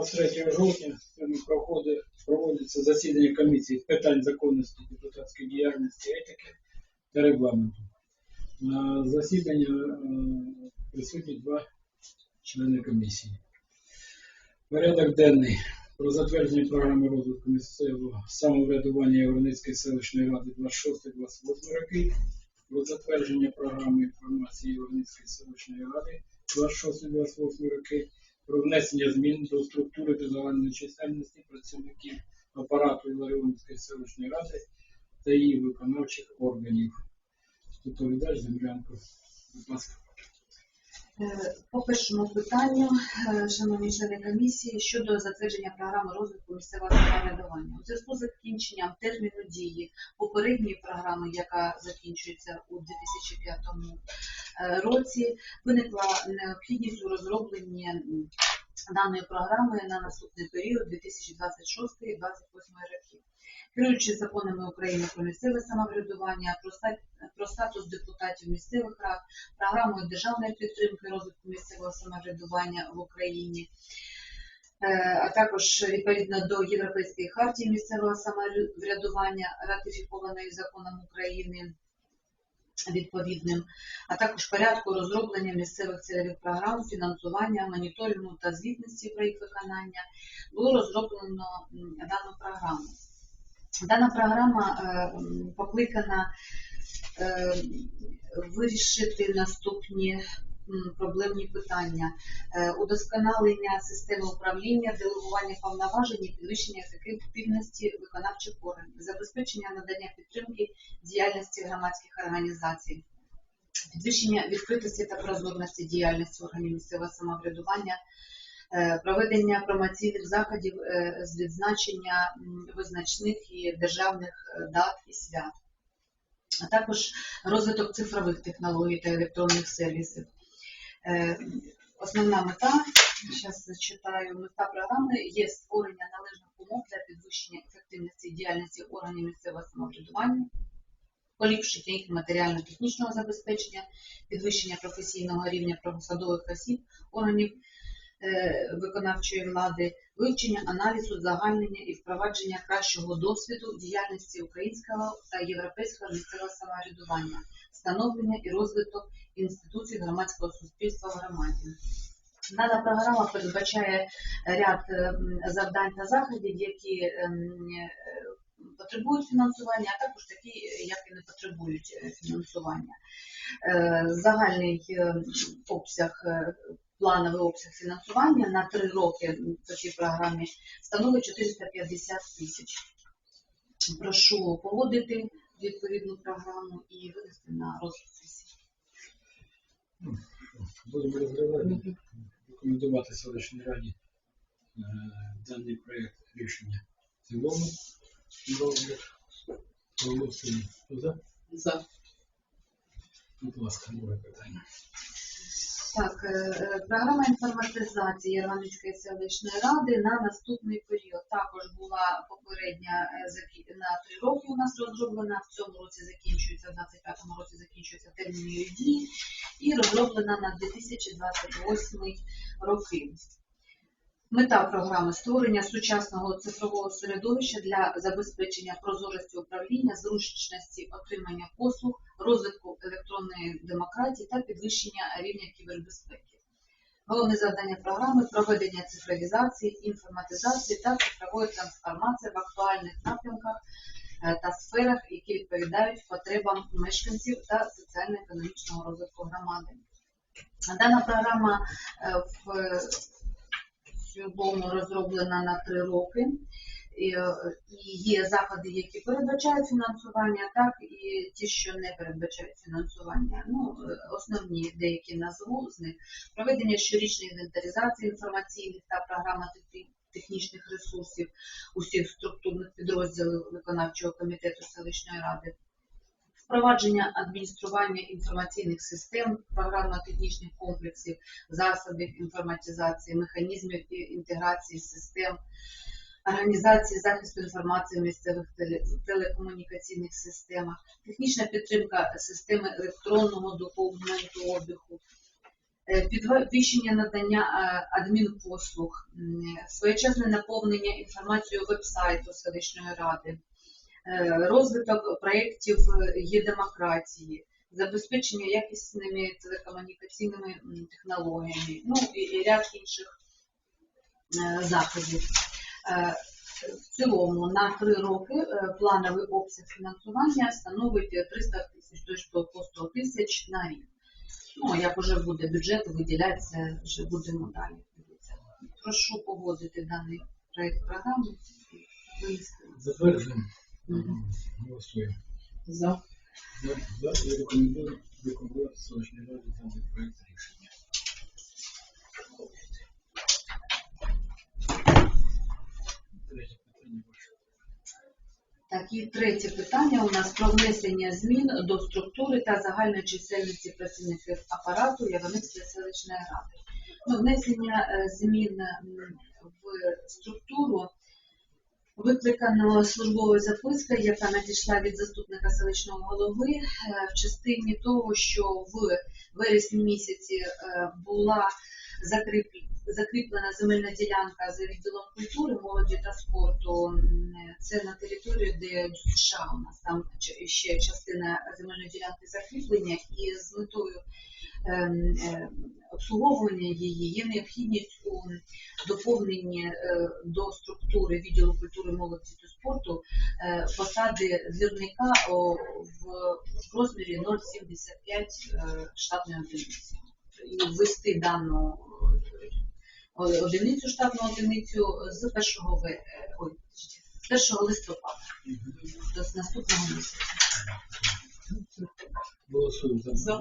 23 жовтня проходить, проводиться засідання комісії з питань законності депутатської діяльності, етики та регламенту. На засідання е, присутні два члени комісії. Порядок денний про затвердження програми розвитку місцевого самоврядування Яворницької селищної ради 26-28 роки, про затвердження програми інформації Яворницької селищної ради 26-28 роки, про внесення змін до структури та загальної чисельності працівників апарату Іларіонської селищної ради та її виконавчих органів. Доповідач Землянко. Будь ласка. Е, По першому питанню, е, шановні члени комісії, щодо затвердження програми розвитку місцевого самоврядування. У зв'язку з закінченням терміну дії попередньої програми, яка закінчується у 2005 е, році, виникла необхідність у розробленні даної програми на наступний період 2026-2028 років. Керуючи законами України про місцеве самоврядування, про ста- статус депутатів місцевих рад, програмою державної підтримки розвитку місцевого самоврядування в Україні, е, а також відповідно до Європейської хартії місцевого самоврядування, ратифікованої законом України відповідним, а також порядку розроблення місцевих цільових програм, фінансування, моніторингу та звітності про їх виконання, було розроблено дану програму. Дана програма е, покликана е, вирішити наступні проблемні питання: Е, удосконалення системи управління, делегування повноважень підвищення ефективності виконавчих органів, забезпечення надання підтримки діяльності громадських організацій, підвищення відкритості та прозорності діяльності органів місцевого самоврядування. е, Проведення промоційних заходів е, з відзначення визначних і державних дат і свят, а також розвиток цифрових технологій та електронних сервісів. Е, Основна мета, зараз зачитаю, мета програми є створення належних умов для підвищення ефективності діяльності органів місцевого самоврядування, поліпшення їх матеріально-технічного забезпечення, підвищення професійного рівня правосадових осіб органів виконавчої влади, вивчення, аналізу, загальнення і впровадження кращого досвіду діяльності українського та європейського місцевого самоврядування, встановлення і розвиток інституцій громадського суспільства в громаді. Дана програма передбачає ряд ем, завдань та заходів, які ем, е, потребують фінансування, а також такі, як і не потребують е, фінансування. Е, Загальний е, обсяг, е, плановий обсяг фінансування на три роки по цій програмі становить 450 тисяч. Прошу погодити відповідну програму і винести на розгляд сесії. Будемо розглядати, рекомендувати селищній раді е, даний проєкт рішення в цілому. Голосуємо. За? За. Будь ласка, друге питання. Так, е, е, програма інформатизації Єрванівської селищної ради на наступний період. Також була попередня е, на три роки у нас розроблена. В цьому році закінчується, в 25-му році закінчується термін її дії і розроблена на 2028 роки. Мета програми створення сучасного цифрового середовища для забезпечення прозорості управління, зручності отримання послуг, розвитку електронної демократії та підвищення рівня кібербезпеки. Головне завдання програми проведення цифровізації, інформатизації та цифрової трансформації в актуальних напрямках е, та сферах, які відповідають потребам мешканців та соціально-економічного розвитку громади. Дана програма е, в цілому розроблена на три роки. І, е, є заходи, які передбачають фінансування, так і ті, що не передбачають фінансування. Ну, е, основні деякі назву з них проведення щорічної інвентаризації інформаційних та програмно-технічних ресурсів усіх структурних підрозділів виконавчого комітету селищної ради. Впровадження адміністрування інформаційних систем, програмно-технічних комплексів, засобів інформатизації, механізмів інтеграції систем, організації захисту інформації в місцевих телекомунікаційних системах, технічна підтримка системи електронного документообігу, Е, Підвищення надання е, адмінпослуг, своєчасне наповнення інформацією веб-сайту селищної ради, розвиток проєктів є-демократії, забезпечення якісними телекомунікаційними технологіями, ну і, ряд інших е, заходів. Е, В цілому на три роки е, плановий обсяг фінансування становить 300 тисяч, тобто по 100 тисяч на рік. Ну, як вже буде бюджет виділятися, вже будемо далі. Прошу погодити даний проект програми. Затверджуємо. Голосуємо. За. За, за, я рекомендую рекомендувати селищній раді даний проект рішення. Третє питання ваше. Так, і третє питання у нас про внесення змін до структури та загальної чисельності працівників апарату Яворницької селищної ради. Ну, внесення е, змін в структуру викликано службовою запискою, яка надійшла від заступника селищного голови е, в частині того, що в вересні місяці е, була закріплена земельна ділянка за відділом культури, молоді та спорту. Це на території, де США у нас там ще частина земельної ділянки закріплення, і з метою обслуговування її є необхідність у доповненні е, до структури відділу культури, молоді та спорту е, посади двірника о, в розмірі 0,75 е, штатної одиниці. І ввести дану одиницю, штатну одиницю з 1 в... е, ой, з 1 листопада, з наступного місяця. Голосуємо за.